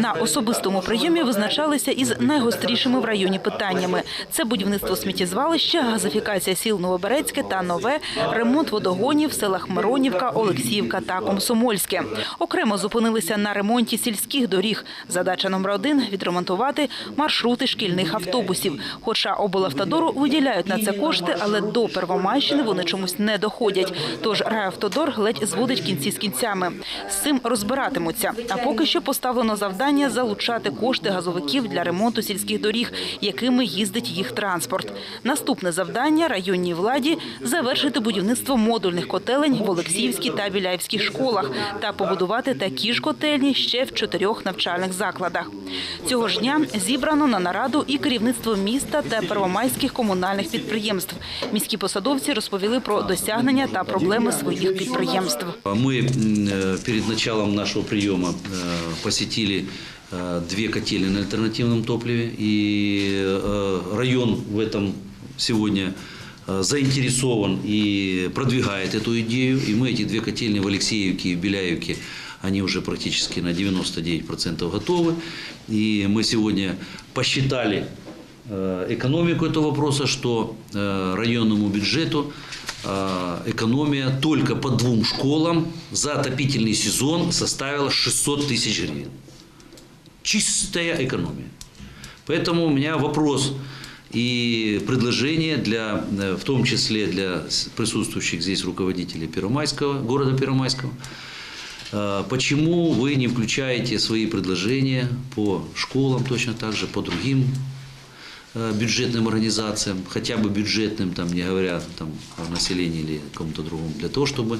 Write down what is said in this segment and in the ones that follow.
На особистому прийомі визначалися із найгострішими в районі питаннями: це будівництво сміттєзвалища, газифікація сіл Новоберецьке та Нове, ремонт водогонів в селах Миронівка, Олексіївка та Комсомольське. Окремо зупинилися на ремонті сільських доріг. Задача номер один – відремонтувати маршрути шкільних автобусів. Хоча облавтодору виділяють на це кошти, але до Первомайщини вони чомусь не доходять. Тож райавтодор ледь зводить кінці з кінцями. З цим розбиратимуться. А поки що поставлено завдання залучати кошти газовиків для ремонту сільських доріг, якими їздить їх транспорт. Наступне завдання районній владі завершити будівництво модульних котелень в Олексіївській та Біляївській школах та побудувати такі ж котельні ще в чотирьох навчальних закладах. Цього ж дня зібрано на нараду і керівництво міста та первомайських комунальних підприємств. Міські посадовці розповіли про досягнення та проблеми своїх підприємств. Мы м, э, перед началом нашего приема э, посетили э, две котельные на альтернативном топливе. И э, район в этом сегодня э, заинтересован и продвигает эту идею. И мы эти две котельные в Алексеевке и в Беляевке, они уже практически на 99% готовы. И мы сегодня посчитали э, экономику этого вопроса, что э, районному бюджету э, экономия только по двум школам за отопительный сезон составила 600 тысяч гривен. Чистая экономия. Поэтому у меня вопрос и предложение для, э, в том числе для присутствующих здесь руководителей Первомайского, города Первомайского. Э, Почему вы не включаете свои предложения по школам точно так же, по другим э, бюджетным организациям, хотя бы бюджетным, там, не говоря там, о населении или кому-то другому, для того, чтобы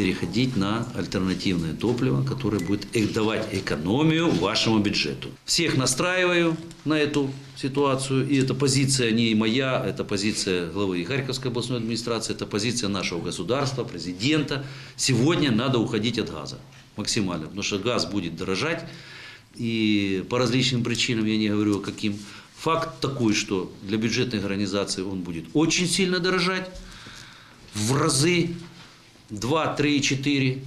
переходить на альтернативное топливо, которое будет давать экономию вашему бюджету. Всех настраиваю на эту ситуацию, и эта позиция не моя, это позиция главы Харьковской областной администрации, это позиция нашего государства, президента. Сегодня надо уходить от газа максимально, потому что газ будет дорожать, и по различным причинам, я не говорю каким, факт такой, что для бюджетных организаций он будет очень сильно дорожать, в разы 2, 3, 4,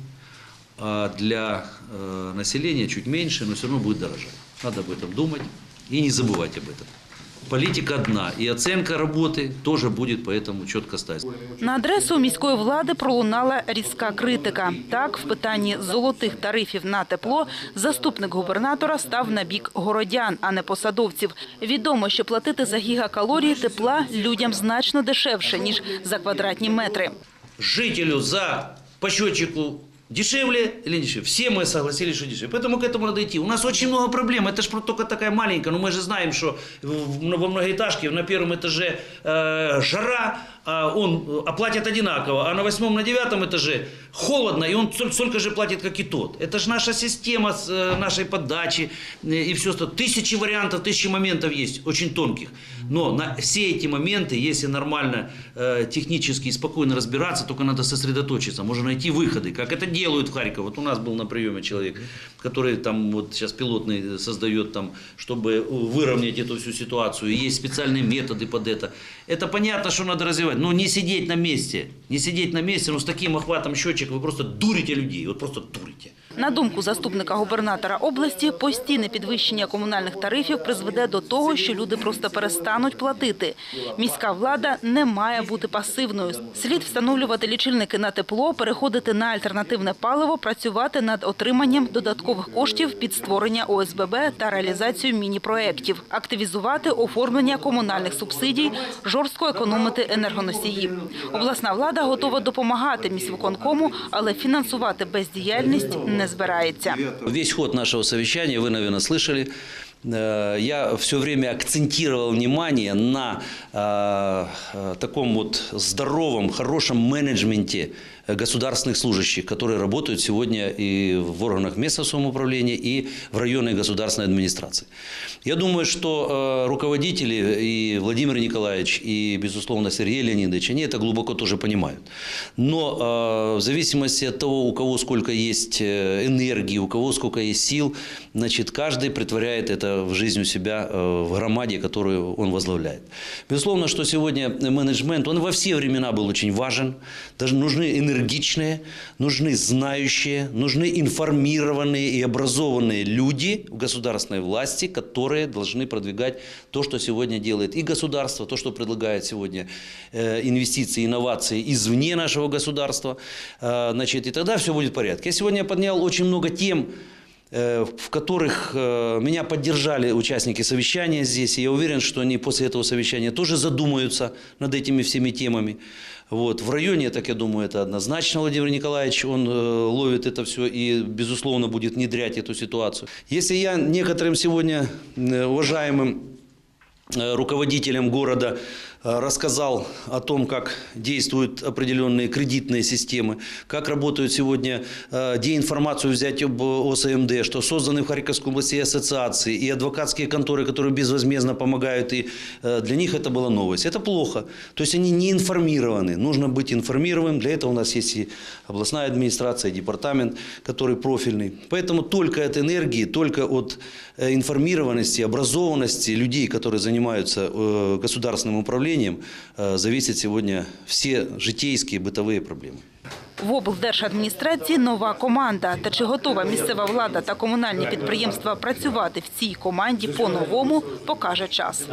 а для э, населения чуть меньше, но все равно будет дорожать. Надо об этом думать и не забывать об этом. Политика одна, и оценка работы тоже будет поэтому четко стать. На адресу міської влади пролунала різка критика. Так, в питанні золотих тарифів на тепло заступник губернатора став на бік городян, а не посадовців. Відомо, що платити за гігакалорії тепла людям значно дешевше, ніж за квадратні метри. Жителю за по счетчику дешевле или дешевле. Все мы согласились, что дешевле. Поэтому к этому надо идти. У нас очень много проблем. Это же только такая маленькая. Но мы же знаем, что во многоэтажке на первом этаже э, жара, а он оплатит одинаково, а на восьмом, на девятом этаже холодно, и он столь- столько же платит, как и тот. Это же наша система с э, нашей подачи э, и все остальное. Тысячи вариантов, тысячи моментов есть, очень тонких. Но на все эти моменты, если нормально э, технически и спокойно разбираться, только надо сосредоточиться, можно найти выходы, как это делают в Харькове. Вот у нас был на приеме человек, который там вот сейчас пилотный создает там, чтобы выровнять эту всю ситуацию. И есть специальные методы под это. Это понятно, что надо развивать, но не сидеть на месте. Не сидеть на месте, но с таким охватом счетчик вы просто дурите людей, вот просто дурите. На думку заступника губернатора області, постійне підвищення комунальних тарифів призведе до того, що люди просто перестануть платити. Міська влада не має бути пасивною. Слід встановлювати лічильники на тепло, переходити на альтернативне паливо, працювати над отриманням додаткових коштів під створення ОСББ та реалізацію міні-проєктів, активізувати оформлення комунальних субсидій, жорстко економити енергоносії. Обласна влада готова допомагати міськвиконкому, але фінансувати бездіяльність не збирається. Весь ход нашего совещания, вы, наверное, слышали, я все время акцентировал внимание на э, э, таком вот здоровом, хорошем менеджменте э, государственных служащих, которые работают сегодня и в органах местного самоуправления, и в районной государственной администрации. Я думаю, что э, руководители и Владимир Николаевич, и, безусловно, Сергей Леонидович, они это глубоко тоже понимают. Но э, в зависимости от того, у кого сколько есть э, энергии, у кого сколько есть сил, значит, каждый притворяет это в жизнь у себя э, в громаде, которую он возглавляет. Безусловно, что сегодня менеджмент, он во все времена был очень важен. Даже нужны энергичные, нужны знающие, нужны информированные и образованные люди в государственной власти, которые должны продвигать то, что сегодня делает и государство, то, что предлагает сегодня э, инвестиции, инновации извне нашего государства. Э, Значит, и тогда все будет в порядке. Я сегодня поднял очень много тем, в которых э, меня поддержали участники совещания здесь. И я уверен, что они после этого совещания тоже задумаются над этими всеми темами. Вот. В районе, так я думаю, это однозначно Владимир Николаевич, он э, ловит это все и, безусловно, будет внедрять эту ситуацию. Если я некоторым сегодня э, уважаемым э, руководителям города э, рассказал о том, как действуют определенные кредитные системы, как работают сегодня, э, где информацию взять об ОСМД, что созданы в Харьковской области ассоциации, и адвокатские конторы, которые безвозмездно помогают, и э, для них это была новость. Это плохо. То есть они не информированы. Нужно быть информированным. Для этого у нас есть и областная администрация, и департамент, который профильный. Поэтому только от энергии, только от э, информированности, образованности людей, которые занимаются э, государственным управлением, э, зависят сегодня все житейские бытовые проблемы. В облдержадміністрації нова команда. Та чи готова місцева влада та комунальні підприємства працювати в цій команді по-новому, покаже час.